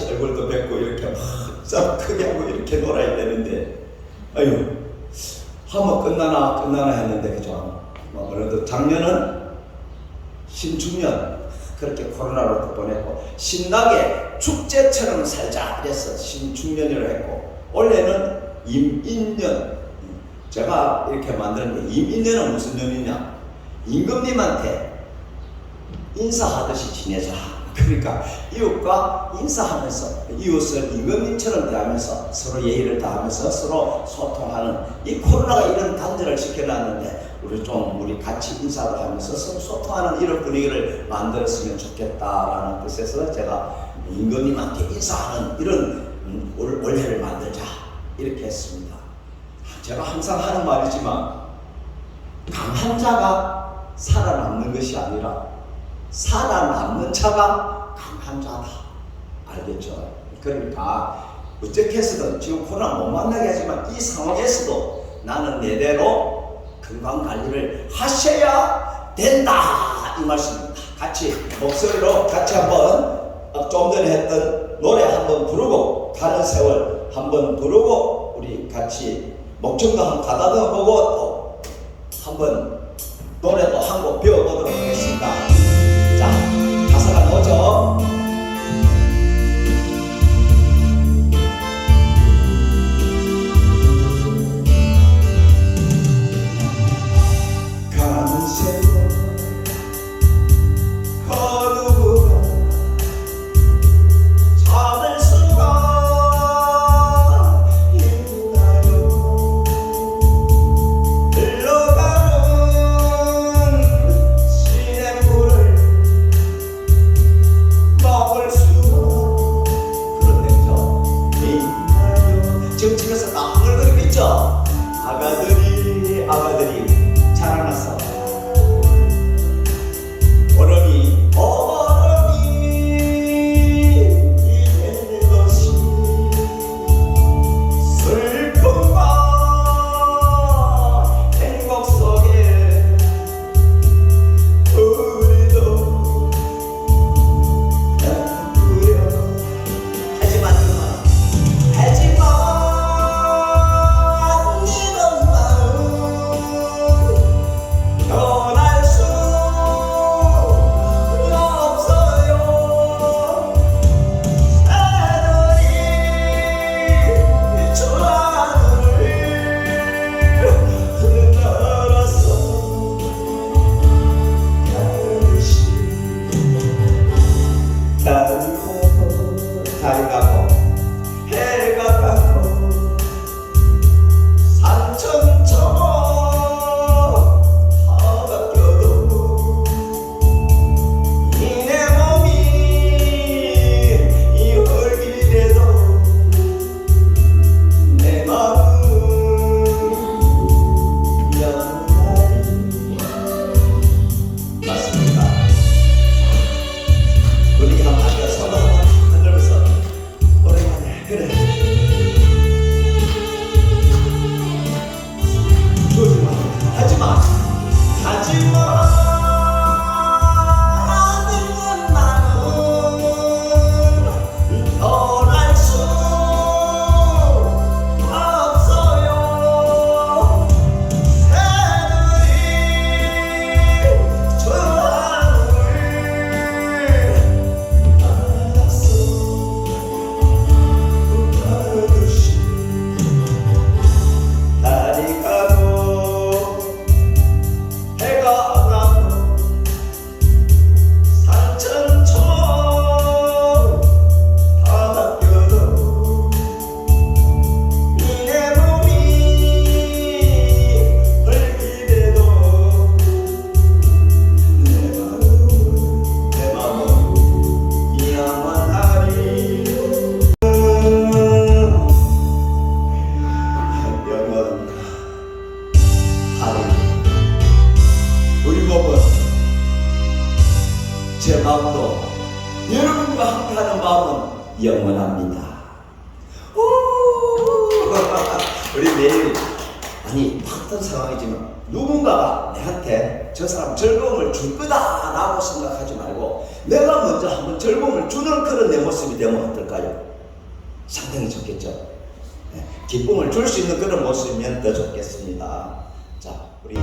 같이 얼굴도 뵙고 이렇게 막좀 크게 하고 이렇게 놀아야 되는데. 아유 하면 끝나나 끝나나 했는데 그죠? 뭐 그래도 작년은 신축년 그렇게 코로나로 또 보냈고 신나게 축제처럼 살자 이래서 신축년이라고 했고 올해는 임인년. 제가 이렇게 만드는데 임인년은 무슨 년이냐? 임금님한테 인사하듯이 지내자 그러니까 이웃과 인사하면서 이웃을 임금님처럼 대하면서 서로 예의를 다하면서 서로 소통하는 이 코로나가 이런 단절을 시켜놨는데 우리 좀 우리 같이 인사를 하면서 서로 소통하는 이런 분위기를 만들었으면 좋겠다라는 뜻에서 제가 임금님한테 인사하는 이런 음, 올- 올해를 만들자 이렇게 했습니다. 제가 항상 하는 말이지만 강한 자가 살아남는 것이 아니라 살아남는 자가 강한 자다. 알겠죠? 그러니까 어떻게 해서든 지금 코로나 못 만나게 하지만 이 상황에서도 나는 내대로 건강 관리를 하셔야 된다 이 말씀입니다. 같이 목소리로 같이 한번 어, 좀 전에 했던 노래 한번 부르고 가는 세월 한번 부르고 우리 같이 목청도 한번 가다듬어 보고 또 한번 노래도 한 곡 배워보도록 가사 저 사람 즐거움을 줄 거다라고 생각하지 말고 내가 먼저 한번 즐거움을 주는 그런 내 모습이 되면 어떨까요? 상당히 좋겠죠. 네, 기쁨을 줄 수 있는 그런 모습이면 더 좋겠습니다. 자, 우리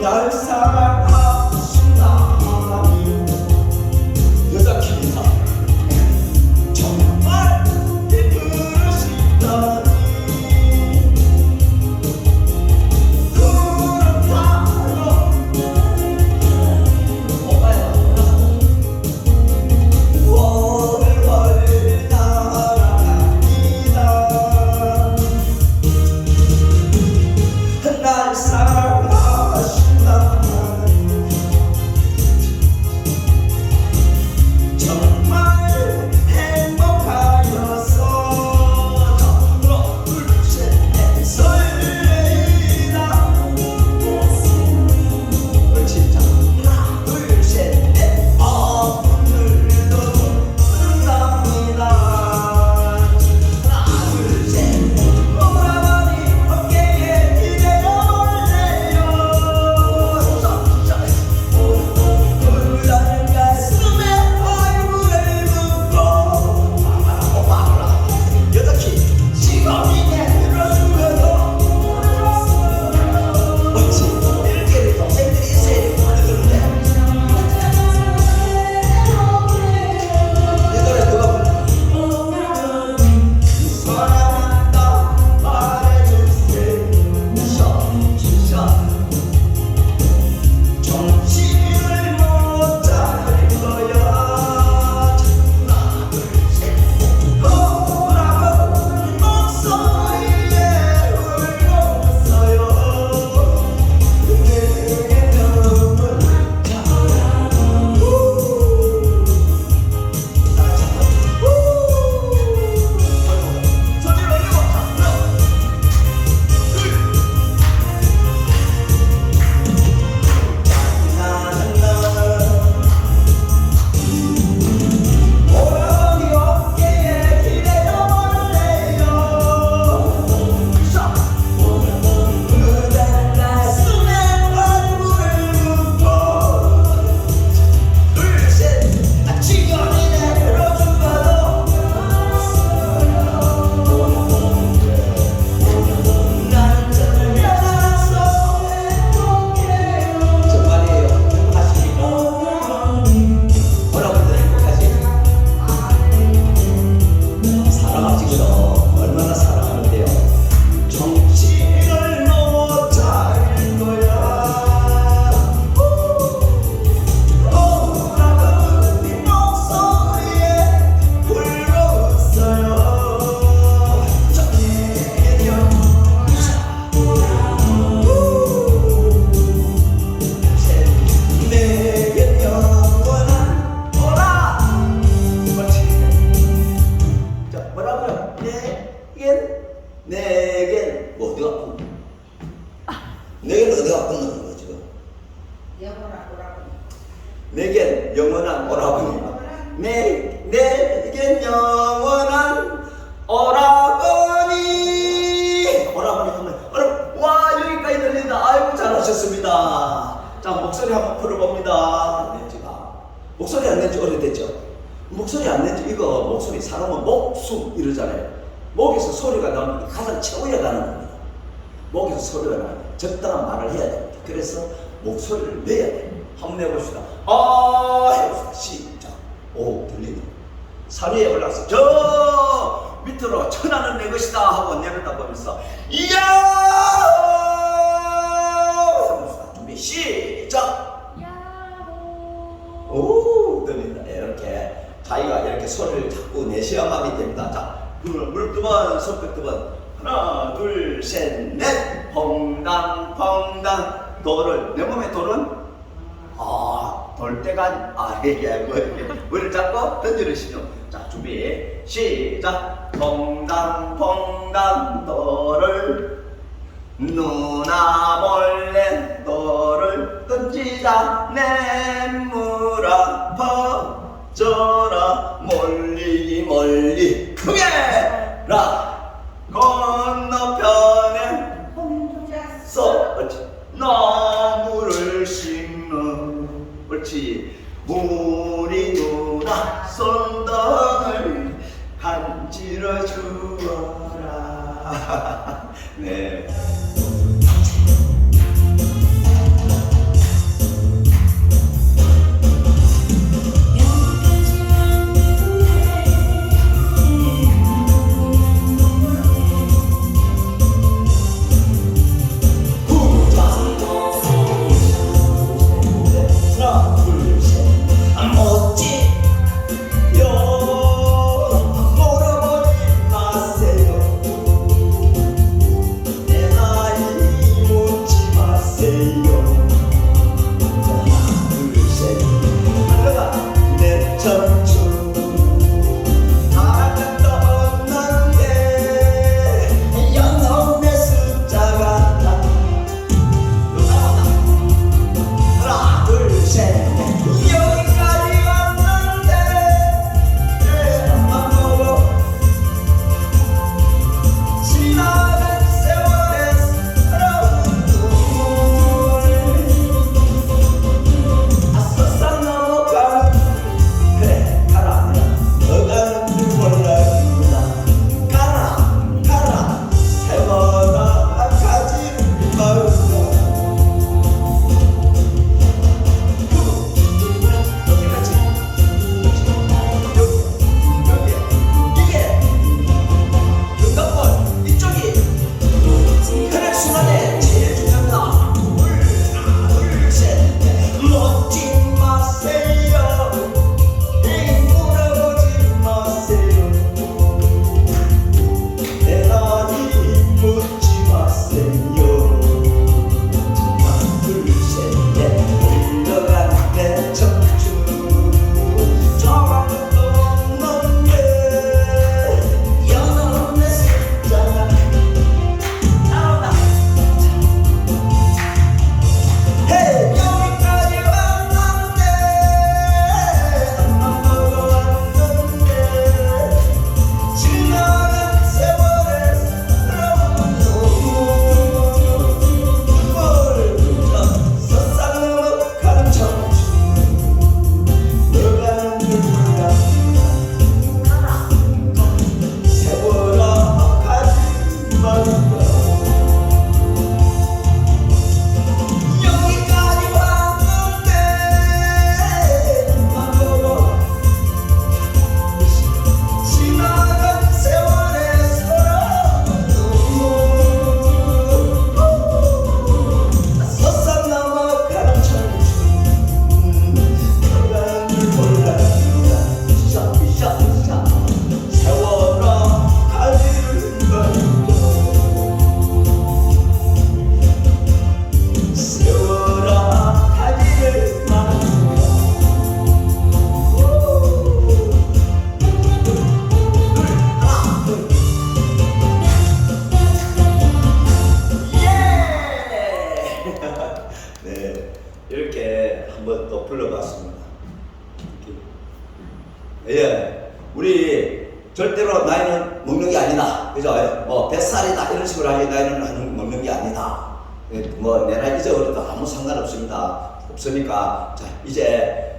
날 사랑 아픈 거야 지금. 내겐 영원한 오라버니 내 내겐 영원한 오라버니. 오라버니 하면 여러분 와 여기까지 들린다. 아이고 잘하셨습니다. 자 목소리 한번 풀어봅니다. 낸지가. 목소리 안 낸지 오래됐죠? 목소리 안 낸지 이거 목소리 사람은 목숨 이러잖아요. 목에서 소리가 나오면 가장 최후에 가는 겁니다 목에서 소리가 나요. 적당한 말을 해야 됩니다. 그래서 목소리를 내야 돼요. 한번 내봅시다. 아 해봅시다. 시작. 오 들리네. 산 위에 올라가서 저 밑으로 천하는 내 것이다 하고 내렸다 보면서 이야 해봅시다. 준비 시작. 오 들린다. 이렇게 자기가 이렇게 소리를 자꾸 내셔야만이 됩니다. 자 물 두번 손뼉 두 번 하나 둘 셋넷. 펑당 펑당. 돌을 내 몸의 돌은? 아 돌대가 아뭐 물을 잡고 던지르시죠. 자 준비 시작. 펑당 펑당. 돌을 누나 몰 시작 내물 아파. 저라 멀리 멀리 예, 우리 절대로 나이는 먹는 게 아니다. 그죠? 뭐 뱃살이다 이런 식으로 하니 나이는 먹는 게 아니다. 예, 뭐내 나이 잊어버려도 아무 상관없습니다. 없으니까 자 이제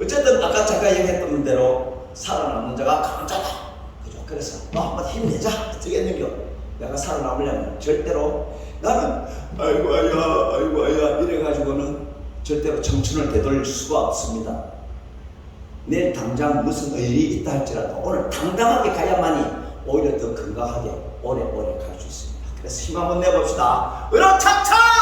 어쨌든 아까 잠깐 얘기했던 대로 살아남는 자가 강자다. 그죠? 그래서 너 한번 힘내자. 어쩌겠는겨? 내가 살아남으려면 절대로 나는 아이고 아야 아이고 아야 이래가지고는 절대로 청춘을 되돌릴 수가 없습니다. 내일 당장 무슨 일이 있다 할지라도 오늘 당당하게 가야만이 오히려 더 건강하게 오래오래 갈 수 있습니다. 그래서 힘 한번 내봅시다. 으로 차차!